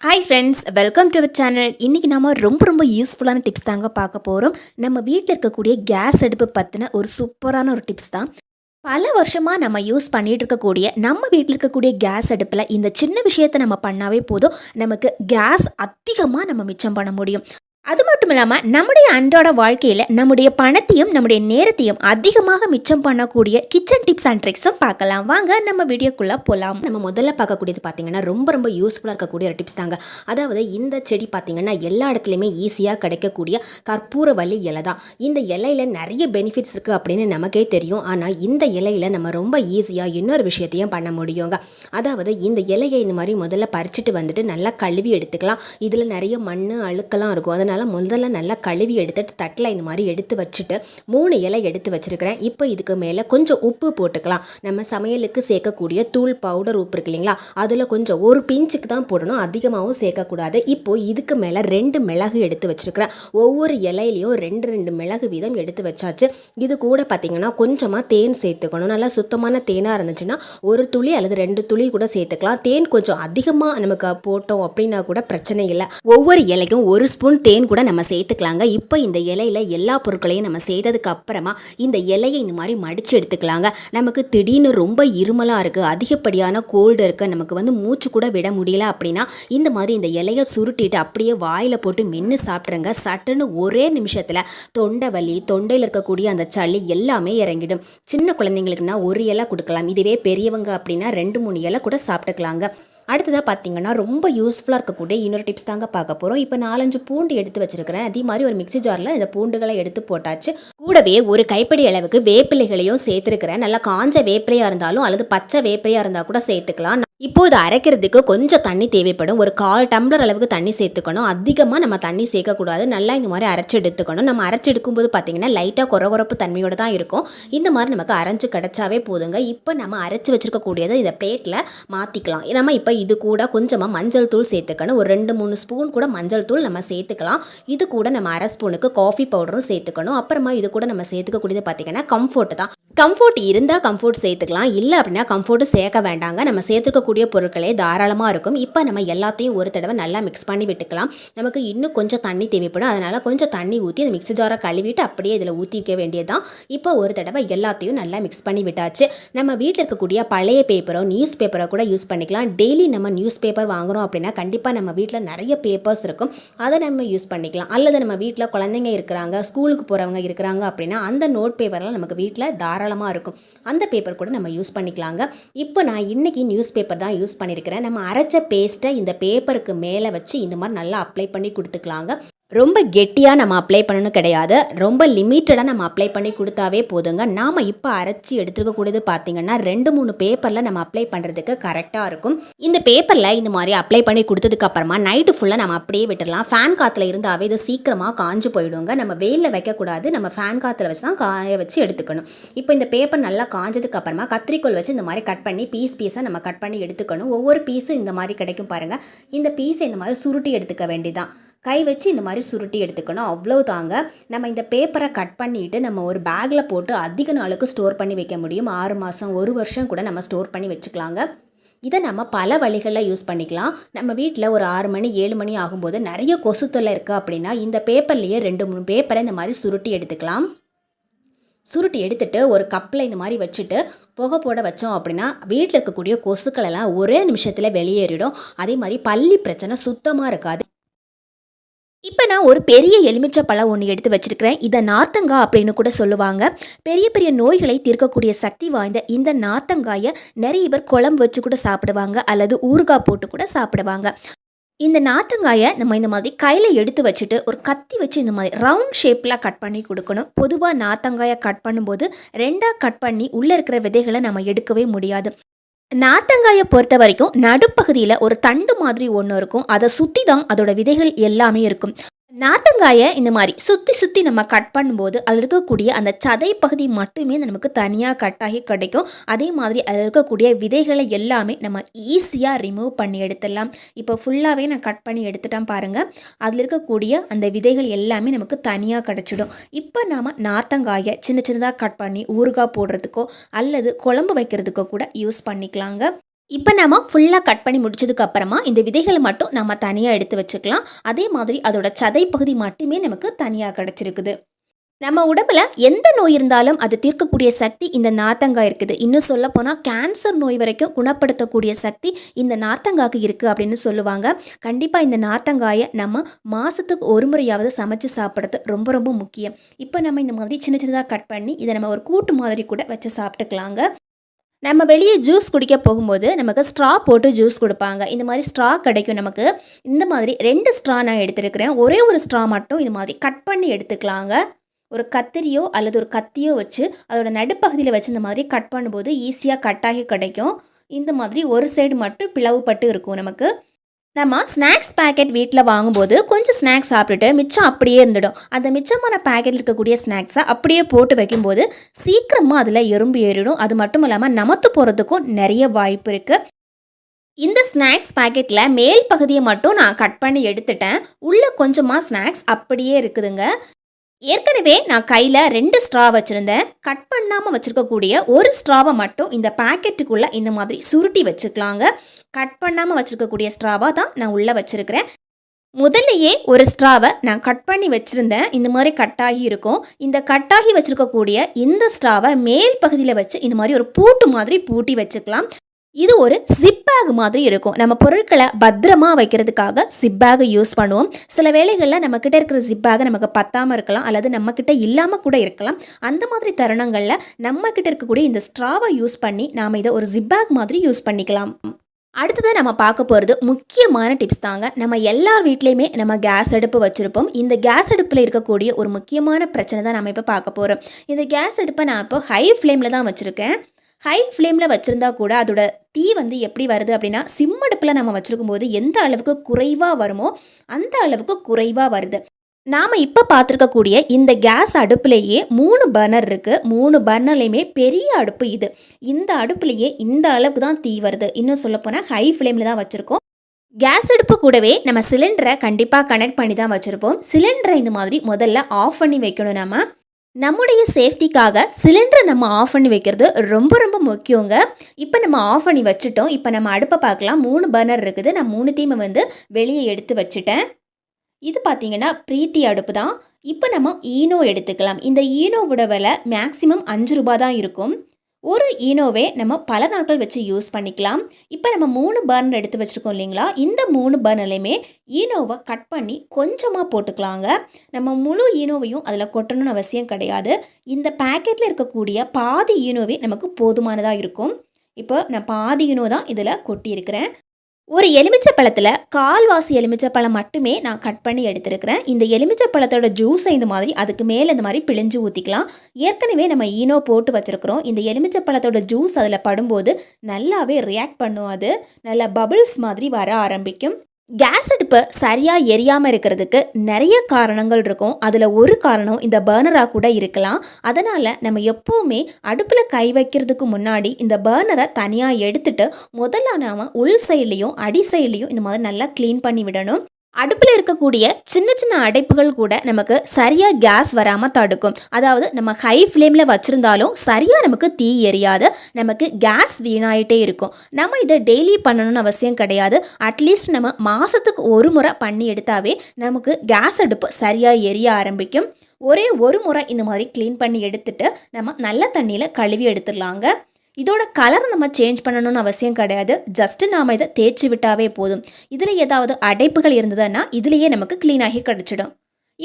Hi friends welcome to our channel இன்றைக்கி நம்ம ரொம்ப ரொம்ப யூஸ்ஃபுல்லான டிப்ஸ் தாங்க பார்க்க போகிறோம் நம்ம வீட்டில் இருக்கக்கூடிய கேஸ் அடுப்பு பற்றின ஒரு சூப்பரான ஒரு டிப்ஸ் தான். பல வருஷமாக நம்ம யூஸ் பண்ணிகிட்டு இருக்கக்கூடிய நம்ம வீட்டில் இருக்கக்கூடிய கேஸ் அடுப்பில் இந்த சின்ன விஷயத்தை நம்ம பண்ணாவே போதும். நமக்கு கேஸ் அதிகமாக நம்ம மிச்சம் பண்ண முடியும். அது மட்டும் இல்லாமல் நம்முடைய அன்றாட வாழ்க்கையில் நம்முடைய பணத்தையும் நம்முடைய நேரத்தையும் அதிகமாக மிச்சம் பண்ணக்கூடிய கிச்சன் டிப்ஸ் அண்ட் ட்ரிக்ஸும் பார்க்கலாம். வாங்க நம்ம வீடியோக்குள்ளே போகலாம் நம்ம முதல்ல பார்க்கக்கூடியது பார்த்தீங்கன்னா ரொம்ப ரொம்ப யூஸ்ஃபுல்லாக இருக்கக்கூடிய ஒரு டிப்ஸ் தாங்க. அதாவது இந்த செடி பார்த்தீங்கன்னா எல்லா இடத்துலையுமே ஈஸியாக கிடைக்கக்கூடிய கற்பூரவள்ளி இலை தான். இந்த இலையில நிறைய பெனிஃபிட்ஸ் இருக்குது அப்படின்னு நமக்கே தெரியும். ஆனால் இந்த இலையில நம்ம ரொம்ப ஈஸியாக இன்னொரு விஷயத்தையும் பண்ண முடியுங்க. அதாவது இந்த இலையை இந்த மாதிரி முதல்ல பறிச்சுட்டு வந்துட்டு நல்லா கழுவி எடுத்துக்கலாம். இதில் நிறைய மண் அழுக்கெல்லாம் இருக்கும். அதனால் முதல்ல நல்லா கழுவி எடுத்துட்டு தட்டில் இந்த மாதிரி எடுத்து வச்சுட்டு மூணு இலை எடுத்து வச்சுருக்கிறேன். இப்போ இதுக்கு மேலே கொஞ்சம் உப்பு போட்டுக்கலாம். நம்ம சமையலுக்கு சேர்க்கக்கூடிய தூள் பவுடர் உப்பு இருக்கு இல்லைங்களா? அதில் கொஞ்சம் ஒரு பிஞ்சுக்கு தான் போடணும். அதிகமாகவும் சேர்க்கக்கூடாது. இப்போது இதுக்கு மேலே ரெண்டு மிளகு எடுத்து வச்சுருக்கிறேன். ஒவ்வொரு இலையிலையும் ரெண்டு ரெண்டு மிளகு வீதம் எடுத்து வச்சாச்சு. இது கூட பார்த்திங்கன்னா கொஞ்சமாக தேன் சேர்த்துக்கணும். நல்லா சுத்தமான தேனாக இருந்துச்சுன்னா ஒரு துளி அல்லது ரெண்டு துளி கூட சேர்த்துக்கலாம். தேன் கொஞ்சம் அதிகமாக நமக்கு போட்டோம் அப்படின்னா கூட பிரச்சனை இல்லை. ஒவ்வொரு இலைக்கும் ஒரு ஸ்பூன் தேன் கூட நம்ம சேர்த்துக்கலாங்க. இப்போ இந்த இலையில எல்லா பொருட்களையும் நம்ம செய்ததுக்கு அப்புறமா இந்த இலையை இந்த மாதிரி மடித்து எடுத்துக்கலாங்க. நமக்கு திடீர்னு ரொம்ப இருமலாக இருக்குது அதிகப்படியான கோல்டு இருக்குது நமக்கு வந்து மூச்சு கூட விட முடியல அப்படின்னா இந்த மாதிரி இந்த இலையை சுருட்டிட்டு அப்படியே வாயில் போட்டு மென்று சாப்பிட்றங்க சட்டுன்னு ஒரே நிமிஷத்தில் தொண்டை வலி தொண்டையில் இருக்கக்கூடிய அந்த சளி எல்லாமே இறங்கிடும். சின்ன குழந்தைங்களுக்குன்னா ஒரு இலை கொடுக்கலாம். இதுவே பெரியவங்க அப்படின்னா ரெண்டு மூணு இலை கூட சாப்பிட்டுக்கலாங்க. அடுத்ததாக பார்த்தீங்கன்னா ரொம்ப யூஸ்ஃபுல்லாக இருக்கக்கூடிய இன்னொரு டிப்ஸ் தாங்க பார்க்க போகிறோம் இப்போ நாலஞ்சு பூண்டு எடுத்து வச்சிருக்கிறேன். அதே மாதிரி ஒரு மிக்ஸி ஜாரில் இந்த பூண்டுகளை எடுத்து போட்டாச்சு. கூடவே ஒரு கைப்பிடி அளவுக்கு வேப்பிலைகளையும் சேர்த்துருக்கிறேன். நல்லா காஞ்ச வேப்பிலையாக இருந்தாலும் அல்லது பச்சை வேப்பிலையாக இருந்தால் கூட சேர்த்துக்கலாம். இப்போ இது அரைக்கிறதுக்கு கொஞ்சம் தண்ணி தேவைப்படும். ஒரு கால் டம்ளர் அளவுக்கு தண்ணி சேர்த்துக்கணும். அதிகமாக நம்ம தண்ணி சேர்க்கக்கூடாது. நல்லா இந்த மாதிரி அரைச்சி எடுத்துக்கணும். நம்ம அரைச்சி எடுக்கும்போது பார்த்தீங்கன்னா லைட்டாக குறகுறப்பு தன்மையோடு தான் இருக்கும். இந்த மாதிரி நமக்கு அரைஞ்சு கிடச்சாவே போதுங்க. இப்போ நம்ம அரைச்சி வச்சிருக்கக்கூடியதை இதை பிளேட்டில் மாற்றிக்கலாம் நம்ம இப்போ இது கூட கொஞ்சமாக மஞ்சள் தூள் சேர்த்துக்கணும். ஒரு ரெண்டு மூணு ஸ்பூன் கூட மஞ்சள் தூள் நம்ம சேர்த்துக்கலாம். இது கூட நம்ம அரை ஸ்பூனுக்கு காஃபி பவுடரும் சேர்த்துக்கணும். அப்புறமா இது கூட நம்ம சேர்த்துக்கக்கூடியது பார்த்தீங்கன்னா கம்ஃபோர்ட் தான். கம்ஃபோர்ட் இருந்தால் கம்ஃபோர்ட் சேர்த்துக்கலாம். இல்லை அப்படின்னா கம்ஃபோர்ட்டு சேர்க்க வேண்டாங்க. நம்ம சேர்த்துக்கக்கூடிய பொருட்களே தாராளமாக இருக்கும். இப்போ நம்ம எல்லாத்தையும் ஒரு தடவை நல்லா மிக்ஸ் பண்ணி விட்டுக்கலாம். நமக்கு இன்னும் கொஞ்சம் தண்ணி தேவைப்படும். அதனால் கொஞ்சம் தண்ணி ஊற்றி அந்த மிக்ஸி ஜாரை கழுவிட்டு அப்படியே இதில் ஊற்றிக்க வேண்டியதுதான். இப்போ ஒரு தடவை எல்லாத்தையும் நல்லா மிக்ஸ் பண்ணி விட்டாச்சு. நம்ம வீட்டில் இருக்கக்கூடிய பழைய பேப்பரோ நியூஸ் பேப்பரோ கூட யூஸ் பண்ணிக்கலாம். டெய்லி நம்ம நியூஸ் பேப்பர் வாங்குகிறோம் அப்படின்னா கண்டிப்பாக நம்ம வீட்டில் நிறைய பேப்பர்ஸ் இருக்கும். அதை நம்ம யூஸ் பண்ணிக்கலாம். அல்லது நம்ம வீட்டில் குழந்தைங்க இருக்கிறாங்க ஸ்கூலுக்கு போகிறவங்க இருக்கிறாங்க அப்படின்னா அந்த நோட் பேப்பர்லாம் நமக்கு வீட்டில் தாராளமாக இருக்கும். அந்த பேப்பர் கூட நம்ம யூஸ் பண்ணிக்கலாங்க. இப்போ நான் இன்றைக்கி நியூஸ் பேப்பர் தான் யூஸ் பண்ணியிருக்கிறேன். நம்ம அரைச்ச பேஸ்ட்டை இந்த பேப்பருக்கு மேலே வச்சு இந்த மாதிரி நல்லா அப்ளை பண்ணி கொடுத்துக்கலாங்க. ரொம்ப கெட்டியாக நம்ம அப்ளை பண்ணணும் கிடையாது. ரொம்ப லிமிட்டடாக நம்ம அப்ளை பண்ணி கொடுத்தாவே போதுங்க. நாம் இப்போ அரைச்சி எடுத்துருக்கக்கூடியது பார்த்தீங்கன்னா ரெண்டு மூணு பேப்பரில் நம்ம அப்ளை பண்ணுறதுக்கு கரெக்டாக இருக்கும். இந்த பேப்பரில் இந்த மாதிரி அப்ளை பண்ணி கொடுத்ததுக்கப்புறமா நைட்டு ஃபுல்லாக நம்ம அப்படியே விட்டுடலாம் ஃபேன் காற்றுல இருந்தாவே இது சீக்கிரமாக காஞ்சு போயிடுங்க. நம்ம வெயிலில் வைக்கக்கூடாது. நம்ம ஃபேன் காற்றுல வச்சு தான் காய வச்சு எடுத்துக்கணும். இப்போ இந்த பேப்பர் நல்லா காஞ்சதுக்கப்புறமா கத்திரிக்கோள் கத்திரிக்கோல் வச்சு இந்த மாதிரி கட் பண்ணி பீஸ் பீஸாக நம்ம கட் பண்ணி எடுத்துக்கணும். ஒவ்வொரு பீஸும் இந்த மாதிரி கிடைக்கும் பாருங்கள் இந்த பீஸை இந்த மாதிரி சுருட்டி எடுத்துக்க வேண்டிதான். கை வச்சு இந்த மாதிரி சுருட்டி எடுத்துக்கணும். அவ்வளோ தாங்க. நம்ம இந்த பேப்பரை கட் பண்ணிவிட்டு நம்ம ஒரு பேக்கில் போட்டு அதிக நாளுக்கு ஸ்டோர் பண்ணி வைக்க முடியும். ஆறு மாதம் ஒரு வருஷம் கூட நம்ம ஸ்டோர் பண்ணி வச்சுக்கலாங்க. இதை நம்ம பல வழிகளில் யூஸ் பண்ணிக்கலாம். நம்ம வீட்டில் ஒரு ஆறு மணி ஏழு மணி ஆகும்போது நிறைய கொசு தொல்லை இருக்குது அப்படின்னா இந்த பேப்பர்லேயே ரெண்டு மூணு பேப்பரை இந்த மாதிரி சுருட்டி எடுத்துக்கலாம். சுருட்டி எடுத்துட்டு ஒரு கப்பில் இந்த மாதிரி வச்சுட்டு புகை போட வச்சோம் அப்படின்னா வீட்டில் இருக்கக்கூடிய கொசுக்கள் எல்லாம் ஒரே நிமிஷத்தில் வெளியேறிடும். அதே மாதிரி பள்ளி பிரச்சனை சுத்தமாக இருக்காது. இப்போ நான் ஒரு பெரிய எலுமிச்சை பழம் ஒன்று எடுத்து வச்சுருக்கிறேன். இதை நார்த்தங்காய் அப்படின்னு கூட சொல்லுவாங்க. பெரிய பெரிய நோய்களை தீர்க்கக்கூடிய சக்தி வாய்ந்த இந்த நார்த்தங்காயை நிறைய பேர் குழம்பு வச்சு கூட சாப்பிடுவாங்க. அல்லது ஊறுகாய் போட்டு கூட சாப்பிடுவாங்க. இந்த நார்த்தங்காயை நம்ம இந்த மாதிரி கையில் எடுத்து வச்சுட்டு ஒரு கத்தி வச்சு இந்த மாதிரி ரவுண்ட் ஷேப்பில் கட் பண்ணி கொடுக்கணும். பொதுவாக நார்த்தங்காயை கட் பண்ணும்போது ரெண்டாக கட் பண்ணி உள்ளே இருக்கிற விதைகளை நம்ம எடுக்கவே முடியாது. நாத்தங்காயை பொறுத்த வரைக்கும் நடுப்பகுதியில் ஒரு தண்டு மாதிரி ஒன்று இருக்கும். அதை சுற்றி தான் அதோட விதைகள் எல்லாமே இருக்கும். நார்த்தங்காயை இந்த மாதிரி சுற்றி சுற்றி நம்ம கட் பண்ணும்போது அதில் இருக்கக்கூடிய அந்த சதை பகுதி மட்டுமே நமக்கு தனியாக கட் ஆகி கிடைக்கும். அதே மாதிரி அதில் இருக்கக்கூடிய விதைகளை எல்லாமே நம்ம ஈஸியாக ரிமூவ் பண்ணி எடுத்துடலாம். இப்போ ஃபுல்லாகவே நான் கட் பண்ணி எடுத்துட்டேன் பாருங்கள் அதில் இருக்கக்கூடிய அந்த விதைகள் எல்லாமே நமக்கு தனியாக கிடச்சிடும். இப்போ நாம் நார்த்தங்காயை சின்ன சின்னதாக கட் பண்ணி ஊறுகாய் போடுறதுக்கோ அல்லது குழம்பு வைக்கிறதுக்கோ கூட யூஸ் பண்ணிக்கலாங்க. இப்போ நம்ம ஃபுல்லாக கட் பண்ணி முடிச்சதுக்கப்புறமா இந்த விதைகளை மட்டும் நம்ம தனியாக எடுத்து வச்சுக்கலாம். அதே மாதிரி அதோட சதை பகுதி மட்டுமே நமக்கு தனியாக கிடச்சிருக்குது. நம்ம உடம்புல எந்த நோய் இருந்தாலும் அது தீர்க்கக்கூடிய சக்தி இந்த நாத்தங்காய் இருக்குது. இன்னும் சொல்ல போனால் கேன்சர் நோய் வரைக்கும் குணப்படுத்தக்கூடிய சக்தி இந்த நாத்தங்காய்க்கு இருக்குது அப்படின்னு சொல்லுவாங்க. கண்டிப்பாக இந்த நாத்தங்காயை நம்ம மாதத்துக்கு ஒரு முறையாவது சமைச்சு சாப்பிட்றது ரொம்ப ரொம்ப முக்கியம். இப்போ நம்ம இந்த மாதிரி சின்ன சின்னதாக கட் பண்ணி இதை நம்ம ஒரு கூட்டு மாதிரி கூட வச்சு சாப்பிட்டுக்கலாங்க. நம்ம வெளியே ஜூஸ் குடிக்க போகும்போது நமக்கு ஸ்ட்ரா போட்டு ஜூஸ் கொடுப்பாங்க. இந்த மாதிரி ஸ்ட்ரா கிடைக்கும் நமக்கு. இந்த மாதிரி ரெண்டு ஸ்ட்ரா நான் எடுத்துருக்கிறேன். ஒரே ஒரு ஸ்ட்ரா மட்டும் இது மாதிரி கட் பண்ணி எடுத்துக்கலாங்க. ஒரு கத்திரியோ அல்லது ஒரு கத்தியோ வச்சு அதோட நடுப்பகுதியில் வச்சு இந்த மாதிரி கட் பண்ணும்போது ஈஸியாக கட்டாகி கிடைக்கும். இந்த மாதிரி ஒரு சைடு மட்டும் பிளவுபட்டு இருக்கும் நமக்கு. நம்ம ஸ்நாக்ஸ் பேக்கெட் வீட்டில் வாங்கும்போது கொஞ்சம் ஸ்நாக்ஸ் சாப்பிட்டுட்டு மிச்சம் அப்படியே இருந்துடும். அந்த மிச்சமான பேக்கெட்டில் இருக்கக்கூடிய ஸ்நாக்ஸை அப்படியே போட்டு வைக்கும்போது சீக்கிரமாக அதில் எறும்பு ஏறிடும். அது மட்டும் இல்லாமல் நமத்து போகிறதுக்கும் நிறைய வாய்ப்பு இருக்குது இந்த ஸ்நாக்ஸ் பாக்கெட்டில் மேல் பகுதியை மட்டும் நான் கட் பண்ணி எடுத்துட்டேன். உள்ளே கொஞ்சமாக ஸ்நாக்ஸ் அப்படியே இருக்குதுங்க. ஏற்கனவே நான் கையில் ரெண்டு ஸ்ட்ரா வச்சுருந்தேன். கட் பண்ணாமல் வச்சுருக்கக்கூடிய ஒரு ஸ்ட்ராவை மட்டும் இந்த பாக்கெட்டுக்குள்ளே இந்த மாதிரி சுருட்டி வச்சுக்கலாங்க. கட் பண்ணாமல் வச்சுருக்கக்கூடிய ஸ்ட்ராவாக தான் நான் உள்ளே வச்சுருக்கிறேன். முதல்லையே ஒரு ஸ்ட்ராவை நான் கட் பண்ணி வச்சுருந்தேன். இந்த மாதிரி கட்டாகி இருக்கும். இந்த கட்டாகி வச்சுருக்கக்கூடிய இந்த ஸ்ட்ராவை மேல் பகுதியில் வச்சு இந்த மாதிரி ஒரு பூட்டு மாதிரி பூட்டி வச்சுக்கலாம். இது ஒரு ஜிப் பேக் மாதிரி இருக்கும். நம்ம பொருட்களை பத்திரமா வைக்கிறதுக்காக ஜிப் பேக் யூஸ் பண்ணுவோம். சில வேளைகளில் நம்ம கிட்ட இருக்கிற ஜிப் பேக் நமக்கு பத்தாமல் இருக்கலாம் அல்லது நம்ம கிட்ட இல்லாமல் கூட இருக்கலாம். அந்த மாதிரி தருணங்களில் நம்ம கிட்ட இருக்கக்கூடிய இந்த ஸ்ட்ராவை யூஸ் பண்ணி நாம் இதை ஒரு ஜிப் பேக் மாதிரி யூஸ் பண்ணிக்கலாம். அடுத்தது நம்ம பார்க்க போகிறது முக்கியமான டிப்ஸ் தாங்க. நம்ம எல்லார் வீட்லேயுமே நம்ம கேஸ் அடுப்பு வச்சுருப்போம். இந்த கேஸ் அடுப்பில் இருக்கக்கூடிய ஒரு முக்கியமான பிரச்சனை தான் நம்ம இப்போ பார்க்க போகிறோம் இந்த கேஸ் அடுப்பை நான் இப்போ ஹை ஃப்ளேமில் தான் வச்சுருக்கேன். ஹை ஃப்ளேமில் வச்சுருந்தா கூட அதோட தீ வந்து எப்படி வருது அப்படின்னா சிம்மடுப்பில் நம்ம வச்சுருக்கும் போது எந்த அளவுக்கு குறைவாக வருமோ அந்த அளவுக்கு குறைவாக வருது. நாம் இப்போ பார்த்துருக்கக்கூடிய இந்த கேஸ் அடுப்புலேயே மூணு பர்னர் இருக்குது மூணு பர்னர்லேயுமே பெரிய அடுப்பு இது. இந்த அடுப்புலேயே இந்த அளவுக்கு தான் தீ வருது. இன்னும் சொல்லப்போனால் ஹை ஃப்ளேமில் தான் வச்சுருக்கோம். கேஸ் அடுப்பு கூடவே நம்ம சிலிண்டரை கண்டிப்பாக கனெக்ட் பண்ணி தான் வச்சுருப்போம். சிலிண்டரை இந்த மாதிரி முதல்ல ஆஃப் பண்ணி வைக்கணும் நம்ம நம்முடைய சேஃப்டிக்காக சிலிண்டரை நம்ம ஆஃப் பண்ணி வைக்கிறது ரொம்ப ரொம்ப முக்கியங்க. இப்போ நம்ம ஆஃப் பண்ணி வச்சுட்டோம். இப்போ நம்ம அடுப்பை பார்க்கலாம். மூணு பர்னர் இருக்குது. நான் மூணு தீமை வந்து வெளியே எடுத்து வச்சுட்டேன். இது பார்த்திங்கன்னா பிரீத்தி அடுப்பு தான். இப்போ நம்ம ஈனோ எடுத்துக்கலாம். இந்த ஈனோவோட விலை மேக்ஸிமம் அஞ்சு ரூபா தான் இருக்கும். ஒரு ஈனோவே நம்ம பல நாட்கள் வச்சு யூஸ் பண்ணிக்கலாம். இப்போ நம்ம மூணு பர்னர் எடுத்து வச்சுருக்கோம் இல்லைங்களா? இந்த மூணு பர்னர்லையுமே ஈனோவை கட் பண்ணி கொஞ்சமாக போட்டுக்கலாங்க. நம்ம முழு ஈனோவையும் அதில் கொட்டணும்னு அவசியம் கிடையாது. இந்த பேக்கெட்டில் இருக்கக்கூடிய பாதி ஈனோவே நமக்கு போதுமானதாக இருக்கும். இப்போ நான் பாதி ஈனோ தான் இதில் கொட்டியிருக்கிறேன். ஒரு எலுமிச்சை பழத்தில் கால்வாசி எலுமிச்சை பழம் மட்டுமே நான் கட் பண்ணி எடுத்திருக்கிறேன். இந்த எலுமிச்சை பழத்தோட ஜூஸை இந்த மாதிரி அதுக்கு மேலே இந்த மாதிரி பிழிஞ்சு ஊற்றிக்கலாம் ஏற்கனவே நம்ம ஈனோ போட்டு வச்சுருக்குறோம். இந்த எலுமிச்சை பழத்தோட ஜூஸ் அதில் படும்போது நல்லாவே ரியாக்ட் பண்ணும் அது. நல்லா பபிள்ஸ் மாதிரி வர ஆரம்பிக்கும். கேஸ் அடுப்பு சரியாக எரியாமல் இருக்கிறதுக்கு நிறைய காரணங்கள் இருக்கும். அதில் ஒரு காரணம் இந்த பர்னராக கூட இருக்கலாம். அதனால் நம்ம எப்போவுமே அடுப்பில் கை வைக்கிறதுக்கு முன்னாடி இந்த பர்னரை தனியாக எடுத்துட்டு முதல்ல நாம் உள் சைட்லேயும் அடி சைட்லேயும் இந்த மாதிரி நல்லா க்ளீன் பண்ணி விடணும். அடுப்பில் இருக்கக்கூடிய சின்ன சின்ன அடைப்புகள் கூட நமக்கு சரியாக கேஸ் வராமல் தடுக்கும். அதாவது நம்ம ஹை ஃப்ளேமில் வச்சுருந்தாலும் சரியாக நமக்கு தீ எரியாது. நமக்கு கேஸ் வீணாயிட்டே இருக்கும். நம்ம இதை டெய்லி பண்ணணும்னு அவசியம் கிடையாது. அட்லீஸ்ட் நம்ம மாதத்துக்கு ஒரு முறை பண்ணி எடுத்தாவே நமக்கு கேஸ் அடுப்பு சரியாக எரிய ஆரம்பிக்கும். ஒரே ஒரு முறை இந்த மாதிரி க்ளீன் பண்ணி எடுத்துட்டு நம்ம நல்ல தண்ணியில் கழுவி எடுத்துடலாங்க. இதோட கலர் நம்ம சேஞ்ச் பண்ணணும்னு அவசியம் கிடையாது. ஜஸ்ட் நாம் இதை தேய்ச்சி விட்டாவே போதும். இதில் ஏதாவது அடைப்புகள் இருந்ததுன்னா இதுலேயே நமக்கு க்ளீனாகி கிடச்சிடும்.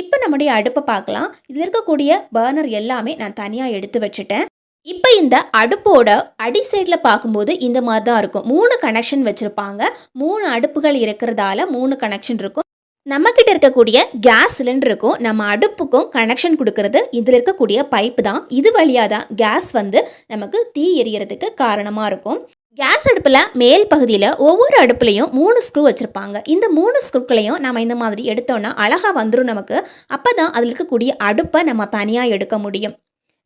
இப்போ நம்முடைய அடுப்பை பார்க்கலாம். இதில் இருக்கக்கூடிய பர்னர் எல்லாமே நான் தனியாக எடுத்து வச்சுட்டேன். இப்போ இந்த அடுப்போட அடி சைடில் பார்க்கும்போது இந்த மாதிரி தான் இருக்கும். மூணு கனெக்ஷன் வச்சுருப்பாங்க. மூணு அடுப்புகள் இருக்கிறதால மூணு கனெக்ஷன் இருக்கும். நம்மக்கிட்ட இருக்கக்கூடிய கேஸ் சிலிண்டருக்கும் நம்ம அடுப்புக்கும் கனெக்ஷன் கொடுக்கறது. இதில் இருக்கக்கூடிய பைப்பு தான். இது வழியாக தான் கேஸ் வந்து நமக்கு தீ எரியறதுக்கு காரணமாக இருக்கும். கேஸ் அடுப்பில் மேல் பகுதியில் ஒவ்வொரு அடுப்புலையும் மூணு ஸ்க்ரூ வச்சுருப்பாங்க. இந்த மூணு ஸ்க்ரூக்களையும் நம்ம இந்த மாதிரி எடுத்தோன்னா அழகாக வந்துடும் நமக்கு. அப்போ தான் அதில் இருக்கக்கூடிய அடுப்பை நம்ம தனியாக எடுக்க முடியும்.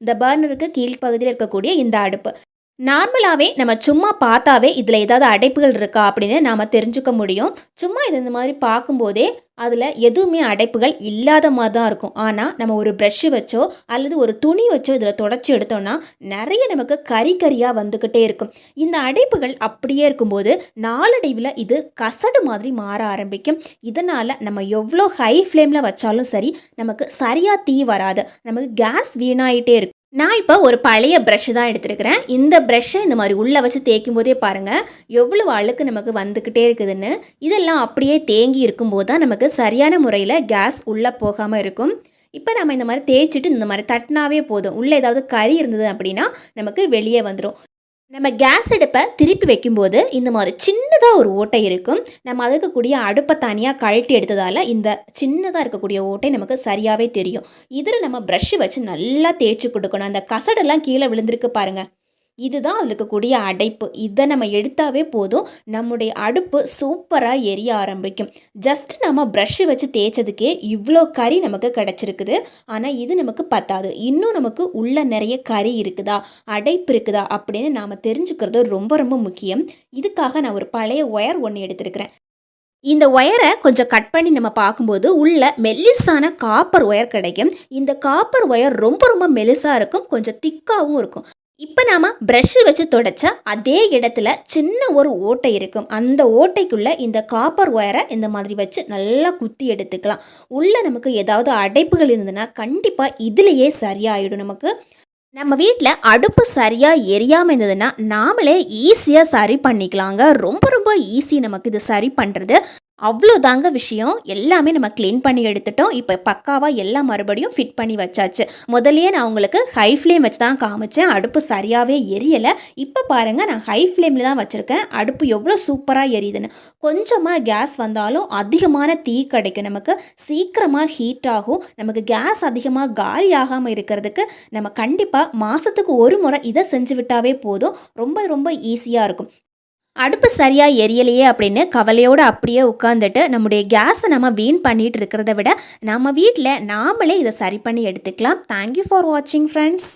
இந்த பர்னருக்கு கீழ்ப்பகுதியில் இருக்கக்கூடிய இந்த அடுப்பு. நார்மலாகவே நம்ம சும்மா பார்த்தாவே இதில் ஏதாவது அடைப்புகள் இருக்கா அப்படின்னு நாம் தெரிஞ்சுக்க முடியும். சும்மா இது இந்த மாதிரி பார்க்கும்போதே அதில் எதுவுமே அடைப்புகள் இல்லாத மாதிரி தான் இருக்கும். ஆனால் நம்ம ஒரு ப்ரெஷ்ஷு வச்சோ அல்லது ஒரு துணி வச்சோ இதில் தொடச்சி எடுத்தோம்னா நிறைய நமக்கு கறி கறியாக வந்துக்கிட்டே இருக்கும். இந்த அடைப்புகள் அப்படியே இருக்கும்போது நாளடைவில் இது கசடு மாதிரி மாற ஆரம்பிக்கும். இதனால் நம்ம எவ்வளோ ஹை ஃப்ளேமில் வச்சாலும் சரி நமக்கு சரியாக தீ வராது. நமக்கு கேஸ் வீணாயிட்டே இருக்கும். நான் இப்போ ஒரு பழைய ப்ரஷ் தான் எடுத்திருக்கிறேன். இந்த ப்ரஷ்ஷை இந்த மாதிரி உள்ளே வச்சு தேய்க்கும் போதே பாருங்கள் எவ்வளோ அழுக்கு நமக்கு வந்துக்கிட்டே இருக்குதுன்னு. இதெல்லாம் அப்படியே தேங்கி இருக்கும்போது தான் நமக்கு சரியான முறையில் கேஸ் உள்ளே போகாமல் இருக்கும். இப்போ நம்ம இந்த மாதிரி தேய்ச்சிட்டு இந்த மாதிரி தட்டினாவே போதும். உள்ளே ஏதாவது கறி இருந்தது அப்படின்னா நமக்கு வெளியே வந்துடும் நம்ம கேஸ் அடுப்பை திருப்பி வைக்கும்போது இந்த மாதிரி சின்னதாக ஒரு ஓட்டை இருக்கும். நம்ம அதுக்கு அடுப்பை தனியாக கழட்டி எடுத்ததால் இந்த சின்னதாக இருக்கக்கூடிய ஓட்டை நமக்கு சரியாகவே தெரியும். இதில் நம்ம ப்ரஷ்ஷு வச்சு நல்லா தேய்ச்சி கொடுக்கணும். அந்த கசடெல்லாம் கீழே விழுந்திருக்கு பாருங்கள் இதுதான் அதில் இருக்கக்கூடிய அடைப்பு. இதை நம்ம எடுத்தாவே போதும். நம்முடைய அடுப்பு சூப்பராக எரிய ஆரம்பிக்கும். ஜஸ்ட் நம்ம ப்ரஷ்ஷு வச்சு தேய்ச்சதுக்கே இவ்வளோ கறி நமக்கு கிடச்சிருக்குது. ஆனால் இது நமக்கு பத்தாது. இன்னும் நமக்கு உள்ள நிறைய கறி இருக்குதா? அடைப்பு இருக்குதா? அப்படின்னு நாம் தெரிஞ்சுக்கிறது ரொம்ப ரொம்ப முக்கியம். இதுக்காக நான் ஒரு பழைய ஒயர் ஒன்று எடுத்திருக்கிறேன். இந்த ஒயரை கொஞ்சம் கட் பண்ணி நம்ம பார்க்கும்போது உள்ள மெல்லிஸான காப்பர் ஒயர் கிடைக்கும். இந்த காப்பர் ஒயர் ரொம்ப ரொம்ப மெலிசாக இருக்கும். கொஞ்சம் திக்காகவும் இருக்கும். இப்போ நாம் ப்ரஷ்ஷு வச்சு தொடச்சா அதே இடத்துல சின்ன ஒரு ஓட்டை இருக்கும். அந்த ஓட்டைக்குள்ளே இந்த காப்பர் ஒயரை இந்த மாதிரி வச்சு நல்லா குத்தி எடுத்துக்கலாம். உள்ளே நமக்கு ஏதாவது அடைப்புகள் இருந்ததுன்னா கண்டிப்பாக இதுலேயே சரியாயிடும் நமக்கு. நம்ம வீட்டில் அடுப்பு சரியாக எரியாமல் இருந்ததுன்னா நாமளே ஈஸியாக சரி பண்ணிக்கலாங்க. ரொம்ப ரொம்ப ஈஸி நமக்கு இது சரி பண்ணுறது அவ்வளோதாங்க விஷயம். எல்லாமே நம்ம க்ளீன் பண்ணி எடுத்துட்டோம். இப்போ பக்காவாக எல்லாம் மறுபடியும் ஃபிட் பண்ணி வச்சாச்சு. முதல்லயே நான் உங்களுக்கு ஹை ஃப்ளேம் வச்சு தான் காமிச்சேன். அடுப்பு சரியாகவே எரியலை. இப்போ பாருங்கள் நான் ஹை ஃப்ளேமில் தான் வச்சுருக்கேன். அடுப்பு எவ்வளோ சூப்பராக எரியுதுன்னு. கொஞ்சமாக கேஸ் வந்தாலும் அதிகமான தீ கிடைக்கும் நமக்கு. சீக்கிரமாக ஹீட் ஆகும். நமக்கு கேஸ் அதிகமாக காலி ஆகாமல் இருக்கிறதுக்கு நம்ம கண்டிப்பாக மாதத்துக்கு ஒரு முறை இதை செஞ்சு விட்டாவே போதும். ரொம்ப ரொம்ப ஈஸியாக இருக்கும். அடுப்பு சரியாக எரியலையே அப்படின்னு கவலையோடு அப்படியே உட்காந்துட்டு நம்முடைய கேஸை நம்ம வீண் பண்ணிகிட்டு இருக்கிறத விட நம்ம வீட்டில் நாமளே இதை சரி பண்ணி எடுத்துக்கலாம். தேங்க்யூ ஃபார் வாட்சிங் ஃப்ரெண்ட்ஸ்